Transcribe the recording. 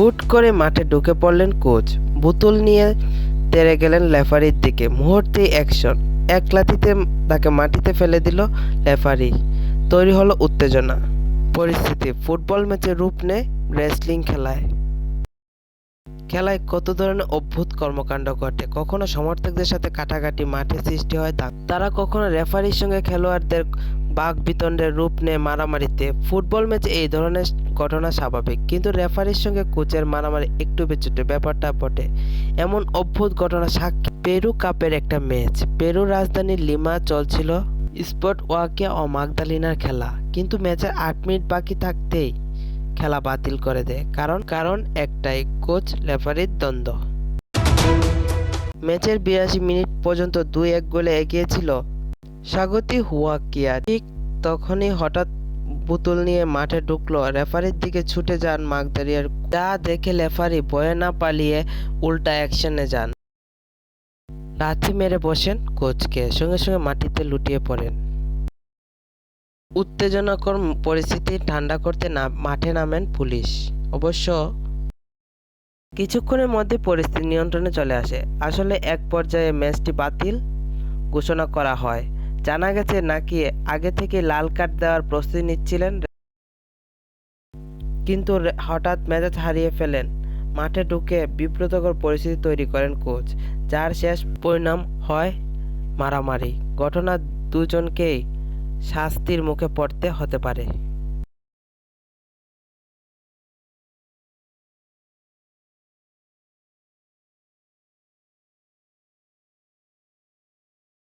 হুট করে মাঠে ঢুকে পড়লেন কোচ। বোতল নিয়ে তেড়ে গেলেন লেফারির দিকে। মুহূর্তেই অ্যাকশন। এক লাথিতে তাকে মাটিতে ফেলে দিল লেফারি তৈরি হলো উত্তেজনা। পরিস্থিতি। ফুটবল ম্যাচে রূপ নেয় রেসলিং খেলায়। খেলায় কত ধরনের অদ্ভুত কর্মকাণ্ড ঘটে? কখনো সমর্থকদের সাথে কাটাকাটি, মাঠে সৃষ্টি হয় দাগ। তারা কখনো রেফারির সঙ্গে খেলোয়াড়দের বাঘ বিতণ্ডের রূপ নেয় মারামারিতে। ফুটবল ম্যাচে এই ধরনের ঘটনা স্বাভাবিক, কিন্তু রেফারির সঙ্গে কোচের মারামারি একটু বিচ্যুত ব্যাপারটা বটে। এমন অদ্ভুত ঘটনা সাক্ষী পেরু কাপের একটা ম্যাচ। পেরু রাজধানী লিমা চলছিল স্পট ওয়াকে ও মাগদালিনার খেলা, কিন্তু ম্যাচের আট মিনিট বাকি থাকতেই খেলা বাতিল করে দেয়। কারণ কারণ একটাই, কোচ, রেফারির দ্বন্দ্ব। ম্যাচের বিরাশি মিনিট পর্যন্ত দুই এক গোলে এগিয়েছিল স্বাগতি হুয়াকিয়া ঠিক তখনই হঠাৎ বোতল নিয়ে মাঠে ঢুকলো। রেফারির দিকে ছুটে যান মাগদারিয়ার যা দেখে রেফারি ভয়ে না পালিয়ে উল্টা অ্যাকশনে যান। লাথি মেরে বসেন কোচকে, সঙ্গে সঙ্গে মাটিতে লুটিয়ে পড়েন। উত্তেজনাকর পরিস্থিতি ঠান্ডা করতে না মাঠে নামেন পুলিশ। অবশ্য কিছুক্ষণের মধ্যে পরিস্থিতি নিয়ন্ত্রণে চলে আসে। আসলে এক পর্যায়ে ম্যাচটি বাতিল ঘোষণা করা হয়। জানা গেছে নাকি আগে থেকে লাল কার্ড দেওয়ার প্রস্তুতি নিচ্ছিলেন? কিন্তু হঠাৎ মেজাজ হারিয়ে ফেলেন। মাঠে ঢুকে বিব্রতকর পরিস্থিতি তৈরি করেন কোচ, যার শেষ পরিণাম হয় মারামারি। ঘটনা দুজনকেই শাস্তির মুখে পড়তে হতে পারে।